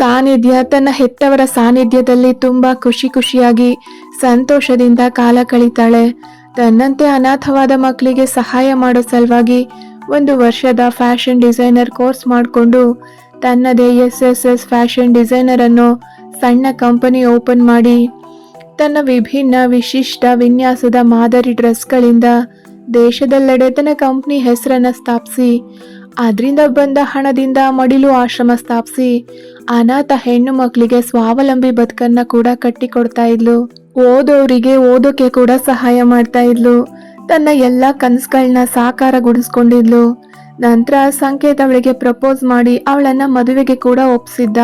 ಸಾನ್ನಿಧ್ಯ, ತನ್ನ ಹೆತ್ತವರ ಸಾನ್ನಿಧ್ಯದಲ್ಲಿ ತುಂಬಾ ಖುಷಿ ಖುಷಿಯಾಗಿ ಸಂತೋಷದಿಂದ ಕಾಲ ಕಳೀತಾಳೆ. ತನ್ನಂತೆ ಅನಾಥವಾದ ಮಕ್ಕಳಿಗೆ ಸಹಾಯ ಮಾಡೋ ಸಲುವಾಗಿ ಒಂದು ವರ್ಷದ ಫ್ಯಾಷನ್ ಡಿಸೈನರ್ ಕೋರ್ಸ್ ಮಾಡಿಕೊಂಡು ತನ್ನದೇ S S S fashion designer ಅನ್ನೋ ಸಣ್ಣ ಕಂಪನಿ ಓಪನ್ ಮಾಡಿ. ತನ್ನ ವಿಭಿನ್ನ ವಿಶಿಷ್ಟ ವಿನ್ಯಾಸದ ಮಾದರಿ ಡ್ರೆಸ್ಗಳಿಂದ ದೇಶದೆಲ್ಲೆಡೆ ತನ್ನ ಕಂಪ್ನಿ ಹೆಸರನ್ನ ಸ್ಥಾಪಿಸಿ, ಅದರಿಂದ ಬಂದ ಹಣದಿಂದ ಮಡಿಲು ಆಶ್ರಮ ಸ್ಥಾಪಿಸಿ ಅನಾಥ ಹೆಣ್ಣು ಮಕ್ಕಳಿಗೆ ಸ್ವಾವಲಂಬಿ ಬದುಕನ್ನ ಕೂಡ ಕಟ್ಟಿಕೊಡ್ತಾ ಇದ್ಲು. ಓದೋರಿಗೆ ಓದೋಕೆ ಕೂಡ ಸಹಾಯ ಮಾಡ್ತಾ ಇದ್ಲು. ತನ್ನ ಎಲ್ಲ ಕನಸುಗಳನ್ನ ಸಾಕಾರಗೊಳಿಸ್ಕೊಂಡಿದ್ಲು. ನಂತರ ಸಂಕೇತ್ ಅವಳಿಗೆ ಪ್ರಪೋಸ್ ಮಾಡಿ ಅವಳನ್ನ ಮದುವೆಗೆ ಕೂಡ ಒಪ್ಪಿಸಿದ್ದ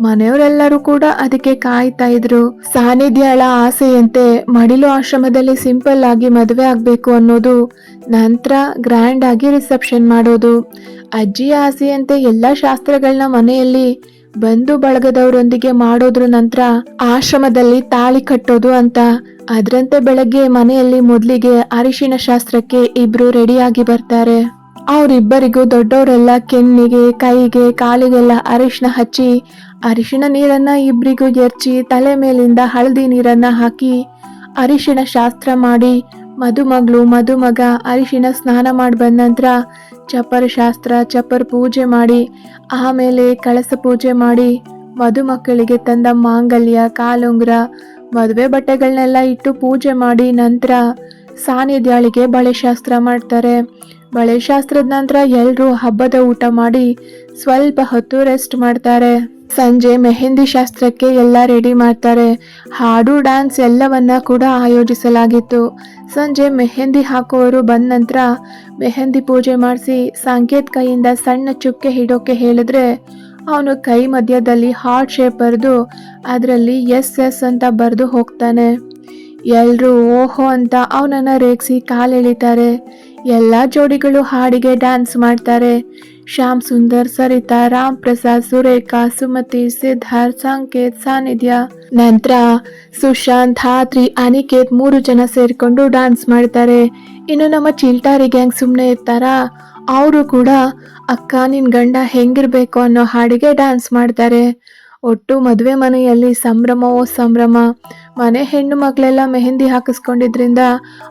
ಮನೆಯವರೆಲ್ಲರೂ ಕೂಡ ಅದಕ್ಕೆ ಕಾಯ್ತಾ ಇದ್ರು. ಸಾನಿಧ್ಯಾಳ ಆಸೆಯಂತೆ ಮಡಿಲು ಆಶ್ರಮದಲ್ಲಿ ಸಿಂಪಲ್ ಆಗಿ ಮದುವೆ ಆಗ್ಬೇಕು ಅನ್ನೋದು, ನಂತರ ಗ್ರ್ಯಾಂಡ್ ಆಗಿ ರಿಸೆಪ್ಷನ್ ಮಾಡೋದು. ಅಜ್ಜಿಯ ಆಸೆಯಂತೆ ಎಲ್ಲಾ ಶಾಸ್ತ್ರಗಳನ್ನ ಮನೆಯಲ್ಲಿ ಬಂಧು ಬಳಗದವರೊಂದಿಗೆ ಮಾಡೋದ್ರ ನಂತರ ಆಶ್ರಮದಲ್ಲಿ ತಾಳಿ ಕಟ್ಟೋದು ಅಂತ. ಅದರಂತೆ ಬೆಳಗ್ಗೆ ಮನೆಯಲ್ಲಿ ಮೊದಲಿಗೆ ಅರಿಶಿನ ಶಾಸ್ತ್ರಕ್ಕೆ ಇಬ್ರು ರೆಡಿಯಾಗಿ ಬರ್ತಾರೆ. ಅವರಿಬ್ಬರಿಗೂ ದೊಡ್ಡವರೆಲ್ಲ ಕೆನ್ನಿಗೆ, ಕೈಗೆ, ಕಾಲಿಗೆಲ್ಲ ಅರಿಶಿನ ಹಚ್ಚಿ, ಅರಿಶಿನ ನೀರನ್ನ ಇಬ್ರಿಗೂ ಎರ್ಚಿ ತಲೆ ಮೇಲಿಂದ ಹಳದಿ ನೀರನ್ನ ಹಾಕಿ, ಅರಿಶಿನ ಶಾಸ್ತ್ರ ಮಾಡಿ ಮದುಮಗಳು, ಮದುಮಗ, ಅರಿಶಿನ ಸ್ನಾನ ಮಾಡಿ ಬಂದ ನಂತರ ಚಪ್ಪರ ಶಾಸ್ತ್ರ, ಚಪ್ಪರ ಪೂಜೆ ಮಾಡಿ, ಆಮೇಲೆ ಕಳಸ ಪೂಜೆ ಮಾಡಿ, ಮದುಮಕ್ಕಳಿಗೆ ತಂದ ಮಾಂಗಲ್ಯ, ಕಾಲುಂಗ್ರ, ಮದುವೆ ಬಟ್ಟೆಗಳನ್ನೆಲ್ಲ ಇಟ್ಟು ಪೂಜೆ ಮಾಡಿ ನಂತರ ಸಾನ್ನಿಧ್ಯಾಳಿಗೆ ಬಳೆ ಶಾಸ್ತ್ರ ಮಾಡ್ತಾರೆ. ಬಳೆ ಶಾಸ್ತ್ರದ ನಂತರ ಎಲ್ಲರೂ ಹಬ್ಬದ ಊಟ ಮಾಡಿ ಸ್ವಲ್ಪ ಹೊತ್ತು ರೆಸ್ಟ್ ಮಾಡ್ತಾರೆ. ಸಂಜೆ ಮೆಹಂದಿ ಶಾಸ್ತ್ರಕ್ಕೆ ಎಲ್ಲ ರೆಡಿ ಮಾಡ್ತಾರೆ. ಹಾಡು ಡ್ಯಾನ್ಸ್ ಎಲ್ಲವನ್ನ ಕೂಡ ಆಯೋಜಿಸಲಾಗಿತ್ತು. ಸಂಜೆ ಮೆಹಂದಿ ಹಾಕುವವರು ಬಂದ ನಂತರ ಮೆಹಂದಿ ಪೂಜೆ ಮಾಡಿಸಿ ಸಂಕೇತ್ ಕೈಯಿಂದ ಸಣ್ಣ ಚುಕ್ಕೆ ಹಿಡೋಕೆ ಹೇಳಿದ್ರೆ ಅವನು ಕೈ ಮಧ್ಯದಲ್ಲಿ ಹಾರ್ಟ್ ಶೇಪ್ ಬರೆದು ಅದರಲ್ಲಿ ಎಸ್ ಎಸ್ ಅಂತ ಬರೆದು ಹೋಗ್ತಾನೆ. ಎಲ್ರೂ ಓಹೋ ಅಂತ ಅವನನ್ನು ರೇಗಿಸಿ ಕಾಲೆಳಿತಾರೆ ಎಲ್ಲ ಜೋಡಿಗಳು ಹಾಡಿಗೆ ಡ್ಯಾನ್ಸ್ ಮಾಡ್ತಾರೆ. ಶ್ಯಾಮ್ ಸುಂದರ್, ಸರಿತಾ, ರಾಮ್ ಪ್ರಸಾದ್, ಸುರೇಖಾ, ಸುಮತಿ ಸಿದ್ಧಾರ್ಥ್ ಸಂಕೇತ್, ಸಾನಿಧ್ಯ. ನಂತರ ಸುಶಾಂತ್, ಹಾತ್ರಿ, ಅನಿಕೇತ್ ಮೂರು ಜನ ಸೇರಿಕೊಂಡು ಡ್ಯಾನ್ಸ್ ಮಾಡ್ತಾರೆ. ಇನ್ನು ನಮ್ಮ ಚಿಲ್ಟಾರಿ ಗ್ಯಾಂಗ್ ಸುಮ್ಮನೆ ಇರ್ತಾರ? ಅವರು ಕೂಡ, ಅಕ್ಕ, ನಿನ್ ಗಂಡ ಹೆಂಗಿರ್ಬೇಕು ಅನ್ನೋ ಹಾಡಿಗೆ ಡ್ಯಾನ್ಸ್ ಮಾಡ್ತಾರೆ. ಒಟ್ಟು ಮದುವೆ ಮನೆಯಲ್ಲಿ ಸಂಭ್ರಮವೋ ಸಂಭ್ರಮ? ಮನೆ ಹೆಣ್ಣು ಮಕ್ಕಳೆಲ್ಲ ಮೆಹಂದಿ ಹಾಕಿಸ್ಕೊಂಡಿದ್ರಿಂದ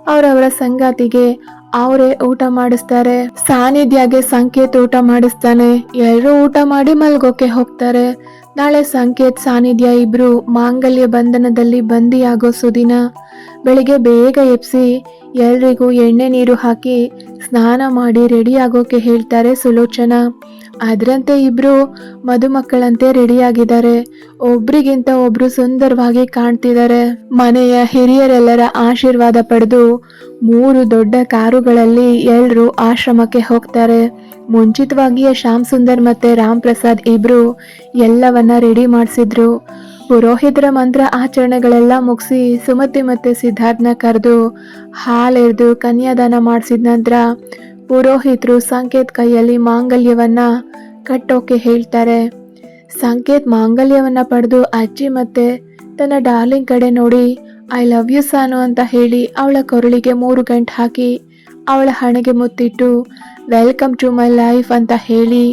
ಅವರವರ ಸಂಗಾತಿಗೆ ಅವರೇ ಊಟ ಮಾಡಿಸ್ತಾರೆ. ಸಾನಿಧ್ಯಾಗೆ ಸಂಕೇತ್ ಊಟ ಮಾಡಿಸ್ತಾನೆ. ಎಲ್ಲರೂ ಊಟ ಮಾಡಿ ಮಲ್ಗೋಕೆ ಹೋಗ್ತಾರೆ. ನಾಳೆ ಸಂಕೇತ್, ಸಾನಿಧ್ಯ ಇಬ್ರು ಮಾಂಗಲ್ಯ ಬಂಧನದಲ್ಲಿ ಬಂದಿಯಾಗೋ ಸುದಿನ. ಬೆಳಿಗ್ಗೆ ಬೇಗ ಎಪ್ಸಿ ಎಲ್ರಿಗೂ ಎಣ್ಣೆ ನೀರು ಹಾಕಿ ಸ್ನಾನ ಮಾಡಿ ರೆಡಿ ಆಗೋಕೆ ಹೇಳ್ತಾರೆ ಸುಲೋಚನಾ. ಅದರಂತೆ ಇಬ್ರು ಮದುಮಕ್ಕಳಂತೆ ರೆಡಿಯಾಗಿದ್ದಾರೆ. ಒಬ್ರಿಗಿಂತ ಒಬ್ರು ಸುಂದರವಾಗಿ ಕಾಣ್ತಿದ್ದಾರೆ. ಮನೆಯ ಹಿರಿಯರೆಲ್ಲರ ಆಶೀರ್ವಾದ ಪಡೆದು ಮೂರು ದೊಡ್ಡ ಕಾರುಗಳಲ್ಲಿ ಎಲ್ಲರೂ ಆಶ್ರಮಕ್ಕೆ ಹೋಗ್ತಾರೆ. ಮುಂಚಿತವಾಗಿಯೇ ಶ್ಯಾಮ್ ಸುಂದರ್ ಮತ್ತೆ ರಾಮ್ ಪ್ರಸಾದ್ ಇಬ್ರು ಎಲ್ಲವನ್ನ ರೆಡಿ ಮಾಡಿಸಿದ್ರು. ಪುರೋಹಿತರ ಮಂತ್ರ ಆಚರಣೆಗಳೆಲ್ಲ ಮುಗಿಸಿ ಸುಮತಿ ಮತ್ತೆ ಸಿದ್ಧಾರ್ಥನ ಕರೆದು ಹಾಲೆರೆದು ಕನ್ಯಾದಾನ ಮಾಡಿಸಿದ ನಂತರ ಪುರೋಹಿತರು ಸಂಕೇತ್ ಕೈಯಲ್ಲಿ ಮಾಂಗಲ್ಯವನ್ನ ಕಟ್ಟೋಕೆ ಹೇಳ್ತಾರೆ. ಸಂಕೇತ್ ಮಾಂಗಲ್ಯವನ್ನ ಪಡೆದು ಅಜ್ಜಿ ಮತ್ತೆ ತನ್ನ ಡಾರ್ಲಿಂಗ್ ಕಡೆ ನೋಡಿ, ಐ ಲವ್ ಯು ಸಾನು ಅಂತ ಹೇಳಿ ಅವಳ ಕೊರಳಿಗೆ ಮೂರು ಗಂಟು ಹಾಕಿ ಅವಳ ಹಣೆಗೆ ಮುತ್ತಿಟ್ಟು, ವೆಲ್ಕಮ್ ಟು ಮೈ ಲೈಫ್ ಅಂತ ಹೇಳಿ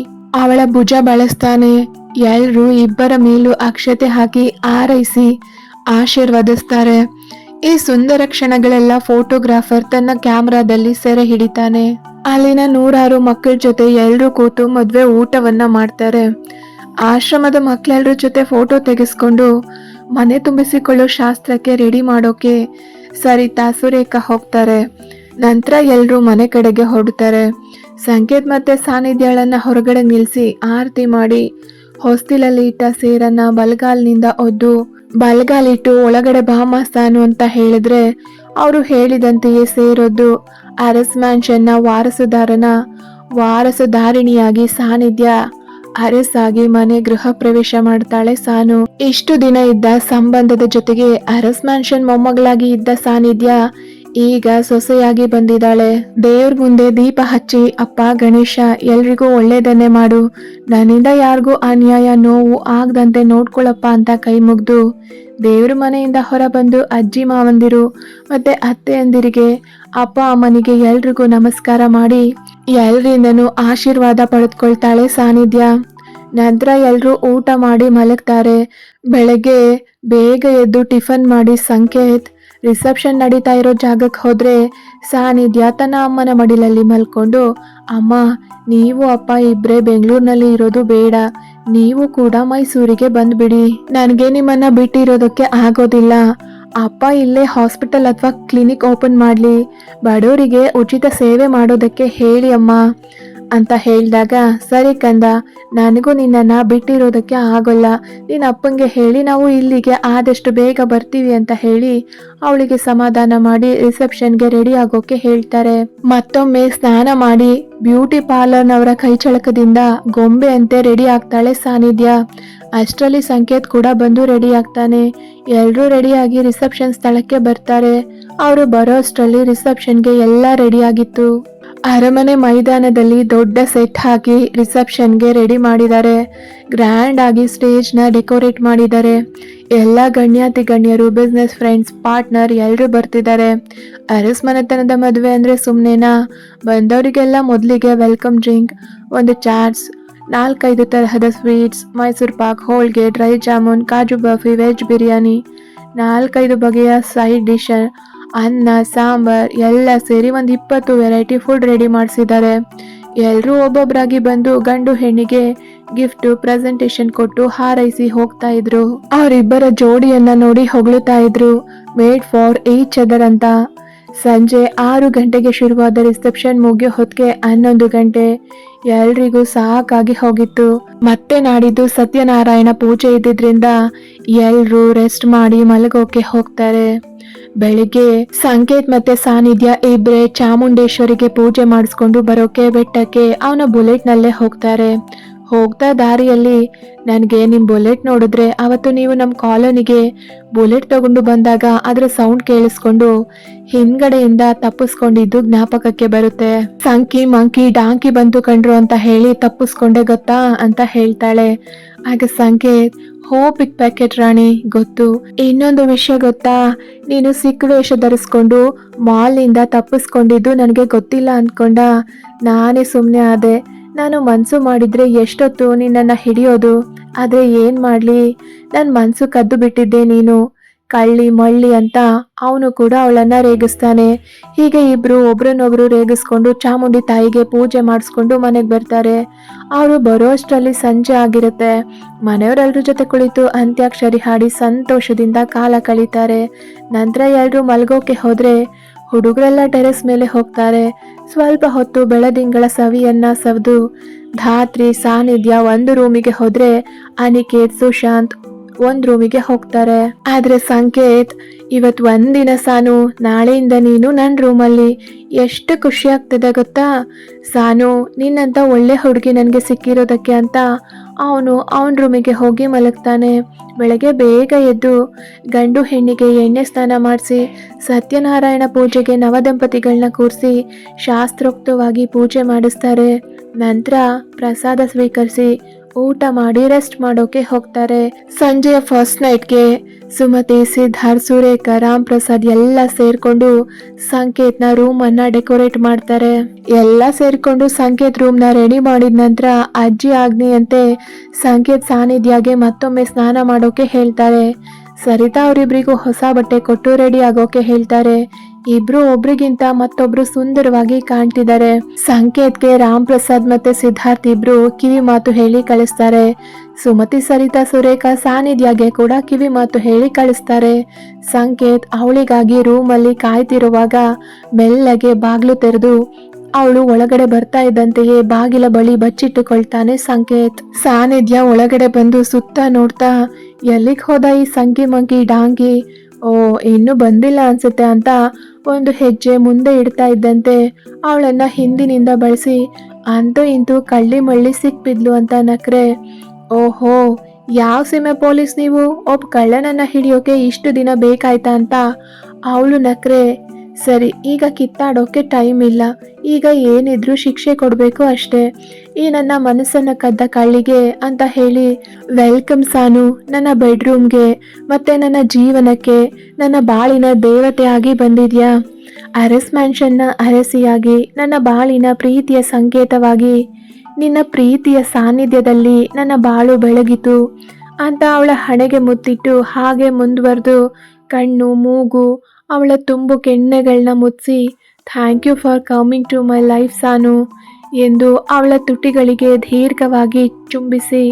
ಅವಳ ಭುಜ ಬಳಸ್ತಾನೆ. ಎಲ್ಲರೂ ಇಬ್ಬರ ಮೇಲೂ ಅಕ್ಷತೆ ಹಾಕಿ ಆರೈಸಿ ಆಶೀರ್ವದಿಸ್ತಾರೆ. ಈ ಸುಂದರ ಕ್ಷಣಗಳೆಲ್ಲ ಫೋಟೋಗ್ರಾಫರ್ ತನ್ನ ಕ್ಯಾಮ್ರಾದಲ್ಲಿ ಸೆರೆ ಹಿಡಿತಾನೆ. ಅಲ್ಲಿನ ನೂರಾರು ಮಕ್ಕಳ ಜೊತೆ ಎಲ್ಲರೂ ಕೂತು ಮದುವೆ ಊಟವನ್ನ ಮಾಡ್ತಾರೆ. ಆಶ್ರಮದ ಮಕ್ಕಳೆಲ್ಲರ ಜೊತೆ ಫೋಟೋ ತೆಗೆಸ್ಕೊಂಡು ಮನೆ ತುಂಬಿಸಿಕೊಳ್ಳೋ ಶಾಸ್ತ್ರಕ್ಕೆ ರೆಡಿ ಮಾಡೋಕೆ ಸರಿತಾ ಸುರೇಖ ಹೋಗ್ತಾರೆ. ನಂತರ ಎಲ್ಲರೂ ಮನೆ ಕಡೆಗೆ ಹೊರಡ್ತಾರೆ. ಸಂಕೇತ್ ಮತ್ತೆ ಸಾನಿಧ್ಯಳನ್ನ ಹೊರಗಡೆ ನಿಲ್ಲಿಸಿ ಆರತಿ ಮಾಡಿ ಹೊಸ್ತಿಲಲ್ಲಿ ಇಟ್ಟ ಸೇರನ್ನ ಬಲಗಾಲ್ನಿಂದ ಒದ್ದು ಬಲಗಾಲಿಟ್ಟು ಒಳಗಡೆ ಬಾಮಾಸ್ತಾನು ಅಂತ ಹೇಳಿದ್ರೆ ಅವರು ಹೇಳಿದಂತೆಯೇ ಸೇರೋದು. ಅರಸ್ ಮ್ಯಾನ್ಷನ್ನ ವಾರಸುದಾರನ ವಾರಸುದಾರಿಣಿಯಾಗಿ ಸಾನ್ನಿಧ್ಯ ಅರಸಾಗಿ ಮನೆ ಗೃಹ ಪ್ರವೇಶ ಮಾಡ್ತಾಳೆ ಸಾನು. ಇಷ್ಟು ದಿನ ಇದ್ದ ಸಂಬಂಧದ ಜೊತೆಗೆ ಅರಸ್ ಮ್ಯಾನ್ಷನ್ ಮೊಮ್ಮಗಳಾಗಿ ಇದ್ದ ಸಾನ್ನಿಧ್ಯ ಈಗ ಸೊಸೆಯಾಗಿ ಬಂದಿದ್ದಾಳೆ. ದೇವ್ರ ಮುಂದೆ ದೀಪ ಹಚ್ಚಿ, ಅಪ್ಪ, ಗಣೇಶ, ಎಲ್ರಿಗೂ ಒಳ್ಳೇದನ್ನೇ ಮಾಡು. ನನ್ನಿಂದ ಯಾರಿಗೂ ಅನ್ಯಾಯ ನೋವು ಆಗದಂತೆ ನೋಡ್ಕೊಳಪ್ಪ ಅಂತ ಕೈ ಮುಗ್ದು, ದೇವ್ರ ಮನೆಯಿಂದ ಹೊರ ಬಂದು ಅಜ್ಜಿ ಮಾವಂದಿರು ಮತ್ತೆ ಅತ್ತೆಯಂದಿರಿಗೆ, ಅಪ್ಪ, ಅಮ್ಮನಿಗೆ ಎಲ್ರಿಗೂ ನಮಸ್ಕಾರ ಮಾಡಿ. ಎಲ್ರಿಂದನೂ ಆಶೀರ್ವಾದ ಪಡೆದುಕೊಳ್ತಾಳೆ ಸಾನ್ನಿಧ್ಯ ನಂತರ ಎಲ್ಲರೂ ಊಟ ಮಾಡಿ ಮಲಗ್ತಾರೆ. ಬೆಳಗ್ಗೆ ಬೇಗ ಎದ್ದು ಟಿಫನ್ ಮಾಡಿ ಸಂಕೇತ್ ರಿಸೆಪ್ಷನ್ ನಡೀತಾ ಇರೋ ಜಾಗಕ್ಕೆ ಹೋದ್ರೆ ಸಾನಿಧ್ಯ ತನ್ನ ಅಮ್ಮನ ಮಡಿಲಲ್ಲಿ ಮಲ್ಕೊಂಡು, ಅಮ್ಮ, ನೀವು ಅಪ್ಪ ಇಬ್ಬರೇ ಬೆಂಗಳೂರಿನಲ್ಲಿ ಇರೋದು ಬೇಡ. ನೀವು ಕೂಡ ಮೈಸೂರಿಗೆ ಬಂದ್ಬಿಡಿ. ನನಗೆ ನಿಮ್ಮನ್ನ ಬಿಟ್ಟಿರೋದಕ್ಕೆ ಆಗೋದಿಲ್ಲ. ಅಪ್ಪ ಇಲ್ಲೇ ಹಾಸ್ಪಿಟಲ್ ಅಥವಾ ಕ್ಲಿನಿಕ್ ಓಪನ್ ಮಾಡಲಿ. ಬಡವರಿಗೆ ಉಚಿತ ಸೇವೆ ಮಾಡೋದಕ್ಕೆ ಹೇಳಿ ಅಮ್ಮ. ಅಂತ ಹೇಳಿದಾಗ, ಸರಿ ಕಂದ, ನನಗೂ ನಿನ್ನನ್ನು ಬಿಟ್ಟಿರೋದಕ್ಕೆ ಆಗೋಲ್ಲ. ನಿನ್ನ ಅಪ್ಪಂಗೆ ಹೇಳಿ, ನಾವು ಇಲ್ಲಿಗೆ ಆದಷ್ಟು ಬೇಗ ಬರ್ತೀವಿ ಅಂತ ಹೇಳಿ ಅವಳಿಗೆ ಸಮಾಧಾನ ಮಾಡಿ ರಿಸೆಪ್ಷನ್ಗೆ ರೆಡಿ ಆಗೋಕೆ ಹೇಳ್ತಾರೆ. ಮತ್ತೊಮ್ಮೆ ಸ್ನಾನ ಮಾಡಿ, ಬ್ಯೂಟಿ ಪಾರ್ಲರ್ನವರ ಕೈಚಳಕದಿಂದ ಗೊಂಬೆ ಅಂತೆ ರೆಡಿ ಆಗ್ತಾಳೆ ಸಾನ್ನಿಧ್ಯ ಅಷ್ಟರಲ್ಲಿ ಸಂಕೇತ್ ಕೂಡ ಬಂದು ರೆಡಿ ಆಗ್ತಾನೆ. ಎಲ್ಲರೂ ರೆಡಿಯಾಗಿ ರಿಸೆಪ್ಷನ್ ಸ್ಥಳಕ್ಕೆ ಬರ್ತಾರೆ. ಅವರು ಬರೋ ಅಷ್ಟರಲ್ಲಿ ರಿಸೆಪ್ಷನ್ಗೆ ಎಲ್ಲ ರೆಡಿ ಆಗಿತ್ತು. ಅರಮನೆ ಮೈದಾನದಲ್ಲಿ ದೊಡ್ಡ ಸೆಟ್ ಹಾಕಿ ರಿಸೆಪ್ಷನ್ಗೆ ರೆಡಿ ಮಾಡಿದ್ದಾರೆ. ಗ್ರ್ಯಾಂಡ್ ಆಗಿ ಸ್ಟೇಜ್ನ ಡೆಕೋರೇಟ್ ಮಾಡಿದ್ದಾರೆ. ಎಲ್ಲ ಗಣ್ಯಾತಿ ಗಣ್ಯರು ಬಿಸ್ನೆಸ್ ಫ್ರೆಂಡ್ಸ್, ಪಾರ್ಟ್ನರ್ ಎಲ್ಲರೂ ಬರ್ತಿದ್ದಾರೆ. ಅರಸ್ಮನೆತನದ ಮದುವೆ ಅಂದರೆ ಸುಮ್ಮನೆನಾ ಬಂದವರಿಗೆಲ್ಲ ಮೊದಲಿಗೆ ವೆಲ್ಕಮ್ ಡ್ರಿಂಕ್, ಒಂದು ಚಾಟ್ಸ್, ನಾಲ್ಕೈದು ತರಹದ ಸ್ವೀಟ್ಸ್, ಮೈಸೂರು ಪಾಕ್, ಹೋಳ್ಗೆ, ಡ್ರೈ ಜಾಮೂನ್, ಕಾಜು ಬರ್ಫಿ ವೆಜ್ ಬಿರಿಯಾನಿ, ನಾಲ್ಕೈದು ಬಗೆಯ ಸೈಡ್ ಡಿಶ್ ಅನ್ನ, ಸಾಂಬಾರ್, ಎಲ್ಲ ಸೇರಿ ಒಂದು ಇಪ್ಪತ್ತು ವೆರೈಟಿ ಫುಡ್ ರೆಡಿ ಮಾಡಿಸಿದ್ದಾರೆ. ಎಲ್ಲರೂ ಒಬ್ಬೊಬ್ಬರಾಗಿ ಬಂದು ಗಂಡು ಹೆಣ್ಣಿಗೆ ಗಿಫ್ಟ್ ಪ್ರೆಸೆಂಟೇಶನ್ ಕೊಟ್ಟು ಹಾರೈಸಿ ಹೋಗ್ತಾ ಇದ್ರು. ಅವರಿಬ್ಬರ ಜೋಡಿಯನ್ನ ನೋಡಿ ಹೊಗಳುತ್ತಾ ಇದ್ರು. ಮೇಡ್ ಫಾರ್ ಈಚ್ ಅದರ್ ಅಂತ. ಸಂಜೆ ಆರು ಗಂಟೆಗೆ ಶುರುವಾದ ರಿಸೆಪ್ಷನ್ ಮುಗಿಯೋ ಹೊತ್ತಿಗೆ ಹನ್ನೊಂದು ಗಂಟೆ. ಎಲ್ರಿಗೂ ಸಾಕಾಗಿ ಹೋಗಿತ್ತು. ಮತ್ತೆ ನಾಡಿದ್ದು ಸತ್ಯನಾರಾಯಣ ಪೂಜೆ ಇದ್ದಿದ್ರಿಂದ ಎಲ್ಲರೂ ರೆಸ್ಟ್ ಮಾಡಿ ಮಲಗೋಕೆ ಹೋಗ್ತಾರೆ. ಬೆಳಿಗ್ಗೆ ಸಂಕೇತ್ ಮತ್ತೆ ಸಾನಿಧ್ಯ ಇಬ್ರೆ ಚಾಮುಂಡೇಶ್ವರಿಗೆ ಪೂಜೆ ಮಾಡಿಸ್ಕೊಂಡು ಬರೋಕೆ ಬೆಟ್ಟಕ್ಕೆ ಅವನ ಬುಲೆಟ್ ನಲ್ಲೇ ಹೋಗ್ತಾರೆ. ಹೋಗ್ತಾ ದಾರಿಯಲ್ಲಿ. ನನಗೆ ನಿಮ್ಮ ಬುಲೆಟ್ ನೋಡಿದ್ರೆ ಅವತ್ತು ನೀವು ನಮ್ಮ ಕಾಲೋನಿಗೆ ಬುಲೆಟ್ ತಗೊಂಡು ಬಂದಾಗ ಅದರ ಸೌಂಡ್ ಕೇಳಿಸ್ಕೊಂಡು ಹಿಂದ್ಗಡೆಯಿಂದ ತಪ್ಪಿಸ್ಕೊಂಡಿದ್ದು ಜ್ಞಾಪಕಕ್ಕೆ ಬರುತ್ತೆ. ಸಂಕಿ ಮಂಕಿ ಡಾಂಕಿ ಬಂತು ಕಂಡ್ರು ಅಂತ ಹೇಳಿ ತಪ್ಪಿಸ್ಕೊಂಡೆ ಗೊತ್ತಾ ಅಂತ ಹೇಳ್ತಾಳೆ. ಆಗ ಸಂಕೇತ್ ಹೋ ಪಿಕ್ ಪ್ಯಾಕೆಟ್ ರಾಣಿ, ಗೊತ್ತು. ಇನ್ನೊಂದು ವಿಷಯ ಗೊತ್ತಾ? ನೀನು ಸಿಕ್ಕ ವೇಷ ಧರಿಸ್ಕೊಂಡು ಮಾಲ್ನಿಂದ ತಪ್ಪಿಸ್ಕೊಂಡಿದ್ದು ನನಗೆ ಗೊತ್ತಿಲ್ಲ ಅಂದ್ಕೊಂಡ ನಾನೇ ಸುಮ್ಮನೆ ಆದೆ. ನಾನು ಮನ್ಸು ಮಾಡಿದ್ರೆ ಎಷ್ಟೊತ್ತು ನಿನ್ನನ್ನು ಹಿಡಿಯೋದು? ಆದರೆ ಏನು ಮಾಡಲಿ? ನನ್ನ ಮನಸ್ಸು ಕದ್ದು ಬಿಟ್ಟಿದ್ದೆ ನೀನು. ಕಳ್ಳಿ, ಮಳ್ಳಿ ಅಂತ ಅವನು ಕೂಡ ಅವಳನ್ನ ರೇಗಿಸ್ತಾನೆ. ಹೀಗೆ ಇಬ್ಬರು ಒಬ್ರನ್ನೊಬ್ರು ರೇಗಿಸ್ಕೊಂಡು ಚಾಮುಂಡಿ ತಾಯಿಗೆ ಪೂಜೆ ಮಾಡಿಸ್ಕೊಂಡು ಮನೆಗೆ ಬರ್ತಾರೆ. ಅವರು ಬರೋ ಅಷ್ಟರಲ್ಲಿ ಸಂಜೆ ಆಗಿರುತ್ತೆ. ಮನೆಯವರೆಲ್ಲರ ಜೊತೆ ಕುಳಿತು ಅಂತ್ಯಾಕ್ಷರಿ ಹಾಡಿ ಸಂತೋಷದಿಂದ ಕಾಲ ಕಳೀತಾರೆ. ನಂತರ ಎಲ್ಲರೂ ಮಲ್ಗೋಕೆ ಹೋದರೆ ಹುಡುಗರೆಲ್ಲ ಟೆರೆಸ್ ಮೇಲೆ ಹೋಗ್ತಾರೆ. ಸ್ವಲ್ಪ ಹೊತ್ತು ಬೆಳದಿಂಗಳ ಸವಿಯನ್ನ ಸವಿದು ಧಾತ್ರಿ ಸಾನಿಧ್ಯ ಒಂದು ರೂಮಿಗೆ ಹೋದ್ರೆ ಅನಿಕೇತ್, ಸುಶಾಂತ್ ಒಂದ್ ರೂಮಿಗೆ ಹೋಗ್ತಾರೆ. ಆದ್ರೆ ಸಂಕೇತ್, ಇವತ್ ಒಂದಿನ ಸಾನು, ನಾಳೆಯಿಂದ ನೀನು ನನ್ನ ರೂಮಲ್ಲಿ. ಎಷ್ಟು ಖುಷಿ ಆಗ್ತದೆ ಗೊತ್ತಾ? ಸಾನು, ನಿನ್ನಂತ ಒಳ್ಳೆ ಹುಡುಗಿ ನನಗೆ ಸಿಕ್ಕಿರೋದಕ್ಕೆ ಅಂತ ಅವನು ಅವನ ರೂಮಿಗೆ ಹೋಗಿ ಮಲಗ್ತಾನೆ. ಬೆಳಗ್ಗೆ ಬೇಗ ಎದ್ದು ಗಂಡು ಹೆಣ್ಣಿಗೆ ಎಣ್ಣೆ ಸ್ನಾನ ಮಾಡಿಸಿ, ಸತ್ಯನಾರಾಯಣ ಪೂಜೆಗೆ ನವದಂಪತಿಗಳನ್ನ ಕೂರಿಸಿ, ಶಾಸ್ತ್ರೋಕ್ತವಾಗಿ ಪೂಜೆ ಮಾಡಿಸ್ತಾರೆ. ನಂತರ ಪ್ರಸಾದ ಸ್ವೀಕರಿಸಿ ಊಟ ಮಾಡಿ ರೆಸ್ಟ್ ಮಾಡೋಕೆ ಹೋಗ್ತಾರೆ. ಸಂಜೆಯ ಫಸ್ಟ್ ನೈಟ್ಗೆ ಸುಮತಿ ಸಿದ್ಧಾರ್ಥ ಸುರೇಖ, ರಾಮ್ ಪ್ರಸಾದ್ ಎಲ್ಲ ಸೇರ್ಕೊಂಡು ಸಂಕೇತ್ನ ರೂಮ್ ಅನ್ನ ಡೆಕೋರೇಟ್ ಮಾಡ್ತಾರೆ. ಎಲ್ಲ ಸೇರ್ಕೊಂಡು ಸಂಕೇತ್ ರೂಮ್ನ ರೆಡಿ ಮಾಡಿದ ನಂತರ ಅಜ್ಜಿ ಆಜ್ಞೆಯಂತೆ ಸಂಕೇತ್ ಸಾನಿಧ್ಯಾಗೆ ಮತ್ತೊಮ್ಮೆ ಸ್ನಾನ ಮಾಡೋಕೆ ಹೇಳ್ತಾರೆ. ಸರಿತಾ ಅವರಿಬ್ರಿಗೂ ಹೊಸ ಬಟ್ಟೆ ಕೊಟ್ಟು ರೆಡಿ ಆಗೋಕೆ ಹೇಳ್ತಾರೆ. ಇಬ್ರು ಒಬ್ರಿಗಿಂತ ಮತ್ತೊಬ್ರು ಸುಂದರವಾಗಿ ಕಾಣ್ತಿದ್ದಾರೆ. ಸಂಕೇತ್ಗೆ ರಾಮ್ ಪ್ರಸಾದ್ ಮತ್ತೆ ಸಿದ್ಧಾರ್ಥ್ ಇಬ್ರು ಕಿವಿ ಮಾತು ಹೇಳಿ ಕಳಿಸ್ತಾರೆ. ಸುಮತಿ, ಸರಿತಾ, ಸುರೇಖಾ, ಸಾನಿಧ್ಯಾಗೆ ಕೂಡ ಕಿವಿ ಮಾತು ಹೇಳಿ ಕಳಿಸ್ತಾರೆ. ಸಂಕೇತ್ ಅವಳಿಗಾಗಿ ರೂಮಲ್ಲಿ ಕಾಯ್ತಿರುವಾಗ ಮೆಲ್ಲಗೆ ಬಾಗ್ಲು ತೆರೆದು, ಅವಳು ಒಳಗಡೆ ಬರ್ತಾ ಇದ್ದಂತೆಯೇ ಬಾಗಿಲ ಬಳಿ ಬಚ್ಚಿಟ್ಟುಕೊಳ್ತಾನೆ ಸಂಕೇತ್. ಸಾನಿಧ್ಯ ಒಳಗಡೆ ಬಂದು ಸುತ್ತ ನೋಡ್ತಾ, ಎಲ್ಲಿಗೆ ಹೋದ ಈ ಸಂಕಿ ಮಂಕಿ ಡಾಂಗಿ ಓ, ಇನ್ನೂ ಬಂದಿಲ್ಲ ಅನ್ಸುತ್ತೆ ಅಂತ ಒಂದು ಹೆಜ್ಜೆ ಮುಂದೆ ಇಡ್ತಾ ಇದ್ದಂತೆ ಅವಳನ್ನ ಹಿಂದಿನಿಂದ ಬಳಸಿ, ಅಂತೂ ಇಂತೂ ಕಳ್ಳಿ ಮಳ್ಳಿ ಸಿಕ್ಬಿದ್ಲು ಅಂತ ನಕ್ರೆ. ಓಹೋ, ಯಾವ ಸೀಮೆ ಪೊಲೀಸ್ ನೀವು? ಒಬ್ಬ ಕಳ್ಳನನ್ನ ಹಿಡಿಯೋಕೆ ಇಷ್ಟು ದಿನ ಬೇಕಾಯ್ತಾ ಅಂತ? ಅವಳು ನಕ್ರೆ ಸರಿ, ಈಗ ಕಿತ್ತಾಡೋಕೆ ಟೈಮ್ ಇಲ್ಲ. ಈಗ ಏನಿದ್ರೂ ಶಿಕ್ಷೆ ಕೊಡಬೇಕು ಅಷ್ಟೇ. ಈ ನನ್ನ ಮನಸ್ಸನ್ನು ಕದ್ದ ಕಳ್ಳಿಗೆ ಅಂತ ಹೇಳಿ ವೆಲ್ಕಮ್ ಸಾನು, ನನ್ನ ಬೆಡ್ರೂಮ್ಗೆ ಮತ್ತೆ ನನ್ನ ಜೀವನಕ್ಕೆ, ನನ್ನ ಬಾಳಿನ ದೇವತೆಯಾಗಿ ಬಂದಿದ್ಯಾ? ಅರಸ್ ಮ್ಯಾನ್ಷನ್ನ ಅರಸಿಯಾಗಿ, ನನ್ನ ಬಾಳಿನ ಪ್ರೀತಿಯ ಸಂಕೇತವಾಗಿ, ನಿನ್ನ ಪ್ರೀತಿಯ ಸಾನ್ನಿಧ್ಯದಲ್ಲಿ ನನ್ನ ಬಾಳು ಬೆಳಗಿತು. ಅಂತ ಅವಳ ಹಣೆಗೆ ಮುತ್ತಿಟ್ಟು ಹಾಗೆ ಮುಂದುವರೆದು, ಕಣ್ಣು, ಮೂಗು ಅವಳ ತುಂಬು ಕೆಣ್ಣೆಗಳನ್ನ ಮುಚ್ಚಿ thank you for coming to my life ಸಾನು ಎಂದು ಅವಳ ತುಟಿಗಳಿಗೆ ದೀರ್ಘವಾಗಿ ಚುಂಬಿಸಿ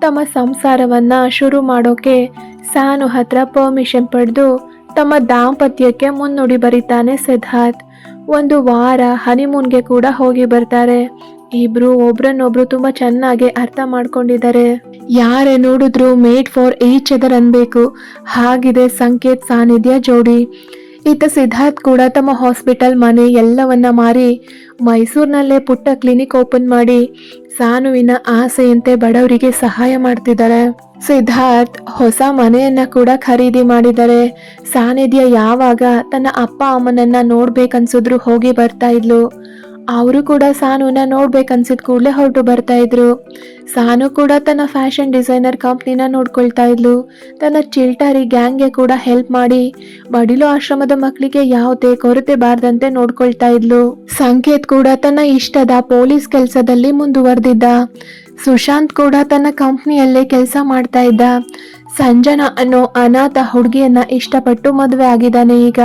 ತಮ್ಮ ಸಂಸಾರವನ್ನು ಶುರು ಮಾಡೋಕೆ ಸಾನು ಹತ್ರ ಪರ್ಮಿಷನ್ ಪಡೆದು ತಮ್ಮ ದಾಂಪತ್ಯಕ್ಕೆ ಮುನ್ನುಡಿ ಬರೀತಾನೆ ಸಿದ್ಧಾರ್ಥ್. ಒಂದು ವಾರ ಹನಿಮೂನ್ಗೆ ಕೂಡ ಹೋಗಿ ಬರ್ತಾರೆ. ಇಬ್ರು ಒಬ್ರನ್ನೊಬ್ರು ತುಂಬಾ ಚೆನ್ನಾಗಿ ಅರ್ಥ ಮಾಡ್ಕೊಂಡಿದ್ದಾರೆ. ಯಾರೇ ನೋಡಿದ್ರು ಮೇಡ್ ಫಾರ್ ಈಚ್ ಅದರ್ ಅನ್ಬೇಕು. ಹಾಗಿದೆ ಸಂಕೇತ್ ಸಾನಿಧ್ಯ ಜೋಡಿ. ಇತ್ತ ಸಿದ್ಧಾರ್ಥ್ ಕೂಡ ತಮ್ಮ ಹಾಸ್ಪಿಟಲ್ ಮನೆ ಎಲ್ಲವನ್ನ ಮಾರಿ ಮೈಸೂರಿನಲ್ಲೇ ಪುಟ್ಟ ಕ್ಲಿನಿಕ್ ಓಪನ್ ಮಾಡಿ ಸಾನುವಿನ ಆಸೆಯಂತೆ ಬಡವರಿಗೆ ಸಹಾಯ ಮಾಡ್ತಿದ್ದಾರೆ. ಸಿದ್ಧಾರ್ಥ್ ಹೊಸ ಮನೆಯನ್ನ ಕೂಡ ಖರೀದಿ ಮಾಡಿದ್ದಾರೆ ಸಾನಿಧ್ಯ ಯಾವಾಗ ತನ್ನ ಅಪ್ಪ ಅಮ್ಮನನ್ನ ನೋಡ್ಬೇಕನ್ಸಿದ್ರು ಹೋಗಿ ಬರ್ತಾ ಇದ್ಲು. ಅವರು ಕೂಡ ಸಾನುನ ನೋಡ್ಬೇಕನ್ಸಿದ ಕೂಡಲೇ ಹೊರಟು ಬರ್ತಾ ಇದ್ರು. ಸಾನು ಕೂಡ ತನ್ನ ಫ್ಯಾಷನ್ ಡಿಸೈನರ್ ಕಂಪ್ನಿನ ನೋಡ್ಕೊಳ್ತಾ ಇದ್ಲು. ತನ್ನ ಚಿಲ್ಟಾರಿ ಗ್ಯಾಂಗ್ಗೆ ಕೂಡ ಹೆಲ್ಪ್ ಮಾಡಿ ಬಡಿಲು ಆಶ್ರಮದ ಮಕ್ಕಳಿಗೆ ಯಾವುದೇ ಕೊರತೆ ಬಾರದಂತೆ ನೋಡ್ಕೊಳ್ತಾ ಇದ್ಲು. ಸಂಕೇತ್ ಕೂಡ ತನ್ನ ಇಷ್ಟದ ಪೊಲೀಸ್ ಕೆಲಸದಲ್ಲಿ ಮುಂದುವರೆದಿದ್ದ. ಸುಶಾಂತ್ ಕೂಡ ತನ್ನ ಕಂಪ್ನಿಯಲ್ಲೇ ಕೆಲಸ ಮಾಡ್ತಾ ಇದ್ದ. ಸಂಜನಾ ಅನ್ನೋ ಅನಾಥ ಹುಡುಗಿಯನ್ನ ಇಷ್ಟಪಟ್ಟು ಮದುವೆ ಆಗಿದ್ದಾನೆ ಈಗ.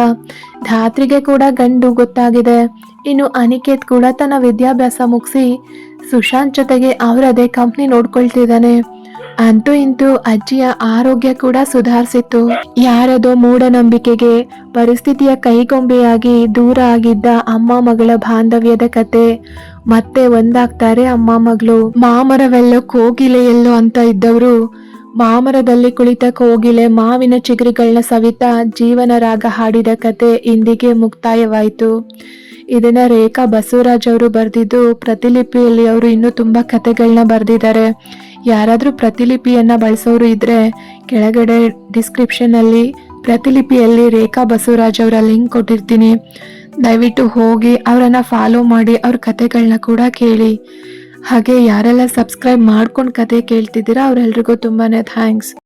ಧಾತ್ರಿಗೆ ಕೂಡ ಗಂಡು ಗೊತ್ತಾಗಿದೆ. ಇನ್ನು ಅನಿಕೇತ್ ಕೂಡ ತನ್ನ ವಿದ್ಯಾಭ್ಯಾಸ ಮುಗಿಸಿ ಸುಶಾಂತ್ ಜೊತೆಗೆ ಅವರದೇ ಕಂಪ್ನಿ ನೋಡ್ಕೊಳ್ತಿದ್ದಾನೆ. ಅಂತೂ ಇಂತೂ ಅಜ್ಜಿಯ ಆರೋಗ್ಯ ಕೂಡ ಸುಧಾರಿಸಿತ್ತು. ಯಾರದೋ ಮೂಢನಂಬಿಕೆಗೆ, ಪರಿಸ್ಥಿತಿಯ ಕೈಗೊಂಬೆಯಾಗಿ ದೂರ ಆಗಿದ್ದ ಅಮ್ಮ ಮಗಳ ಬಾಂಧವ್ಯದ ಕತೆ. ಮತ್ತೆ ಒಂದಾಗ್ತಾರೆ ಅಮ್ಮ ಮಗಳು. ಮಾಮರವೆಲ್ಲೋ ಕೋಗಿಲೆಯೆಲ್ಲೋ ಅಂತ ಇದ್ದವರು. ಮಾಮರದಲ್ಲಿ ಕುಳಿತ ಕೋಗಿಲೆ ಮಾವಿನ ಚಿಗುರುಗಳನ್ನ ಸವಿತಾ ಜೀವನ ರಾಗ ಹಾಡಿದ ಕತೆ ಇಂದಿಗೆ ಮುಕ್ತಾಯವಾಯಿತು. ಇದನ್ನ ರೇಖಾ ಬಸವರಾಜ್ ಅವರು ಬರೆದಿದ್ದು ಪ್ರತಿಲಿಪಿಯಲ್ಲಿ ಅವರು ಇನ್ನೂ ತುಂಬಾ ಕತೆಗಳನ್ನ ಬರೆದಿದ್ದಾರೆ. ಯಾರಾದರೂ ಪ್ರತಿಲಿಪಿಯನ್ನ ಬಳಸೋರು ಇದ್ರೆ ಕೆಳಗಡೆ ಡಿಸ್ಕ್ರಿಪ್ಷನ್ ಅಲ್ಲಿ ಪ್ರತಿಲಿಪಿಯಲ್ಲಿ ರೇಖಾ ಬಸವರಾಜ್ ಅವರ ಲಿಂಕ್ ಕೊಟ್ಟಿರ್ತೀನಿ. ದಯವಿಟ್ಟು ಹೋಗಿ ಅವರನ್ನ ಫಾಲೋ ಮಾಡಿ ಅವ್ರ ಕಥೆಗಳನ್ನ ಕೂಡ ಕೇಳಿ. ಹಾಗೆ ಯಾರೆಲ್ಲ ಸಬ್ಸ್ಕ್ರೈಬ್ ಮಾಡ್ಕೊಂಡು ಕತೆ ಕೇಳ್ತಿದ್ದೀರಾ ಅವರೆಲ್ರಿಗೂ ತುಂಬಾ ಥ್ಯಾಂಕ್ಸ್